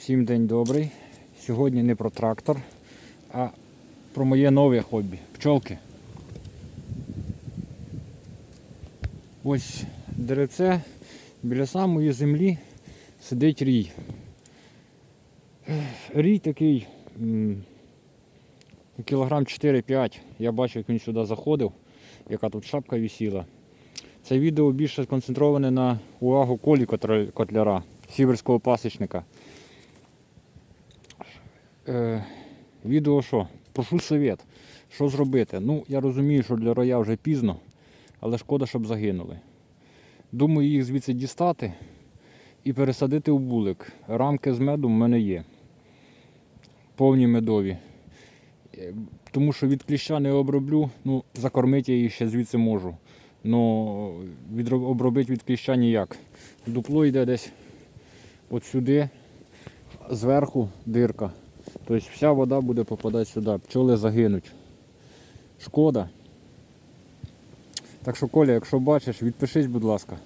Всім день добрий. Сьогодні не про трактор, а про моє нове хобі пчолки. Ось деревце біля самої землі сидить рій. Рій такий кілограм 4-5. Я бачив, як він сюди заходив, яка тут шапка висіла. Це відео більше сконцентроване на увагу колі котляра, сіверського пасічника. Е, відео що? Прошу совет. Що зробити? Ну, я розумію, що для роя вже пізно, але шкода, щоб загинули. Думаю, їх звідси дістати і пересадити в булик. Рамки з медом в мене є. Повні медові. Е, Тому що від кліща не оброблю, ну, закормити я їх ще звідси можу. Но обробити від кліща ніяк. Дупло йде десь от сюди, зверху дирка. Тобто вся вода буде попадати сюди, пчоли загинуть. Шкода. Так що, Коля, якщо бачиш, відпишись, будь ласка.